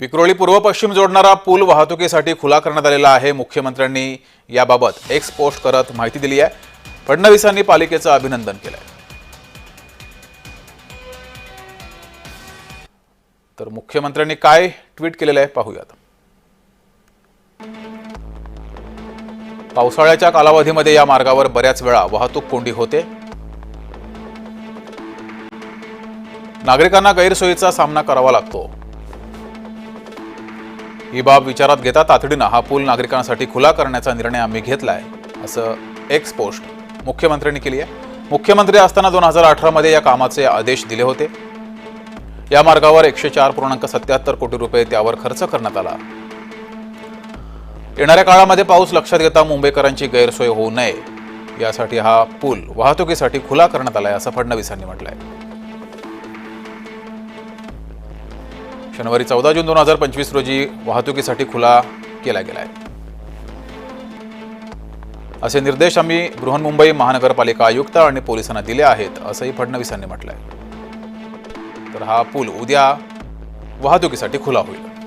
विक्रोळी पूर्व पश्चिम जोडणारा पूल वाहतुकीसाठी खुला करण्यात आलेला आहे. मुख्यमंत्र्यांनी याबाबत एक्स पोस्ट करत माहिती दिली आहे. फडणवीसांनी पालिकेचं अभिनंदन केलंय. तर मुख्यमंत्र्यांनी काय ट्विट केलेलं आहे पाहूयात. पावसाळ्याच्या कालावधीमध्ये या मार्गावर बऱ्याच वेळा वाहतूक कोंडी होते. नागरिकांना गैरसोयीचा सामना करावा लागतो. ही बाब विचारात घेता तातडीनं हा पूल नागरिकांसाठी खुला करण्याचा निर्णय आम्ही घेतलाय असं एक्स पोस्ट मुख्यमंत्र्यांनी केली आहे. मुख्यमंत्री असताना दोन हजार अठरामध्ये या कामाचे आदेश दिले होते. या मार्गावर एकशे चार पूर्णांक सत्याहत्तर कोटी रुपये त्यावर खर्च करण्यात आला. येणाऱ्या काळामध्ये पाऊस लक्षात घेता मुंबईकरांची गैरसोय होऊ नये. यासाठी हा पूल वाहतुकीसाठी खुला करण्यात आला आहे असं फडणवीसांनी आहे शनिवारी चौदा जून दोन हजार पंचवीस रोजी वाहतुकीसाठी खुला केला गेला आहे. असे निर्देश आम्ही बृहन्मुंबई महानगरपालिका आयुक्त आणि पोलिसांना दिले आहेत असंही फडणवीसांनी म्हटलंय. तर हा पूल उद्या वाहतुकीसाठी खुला होईल.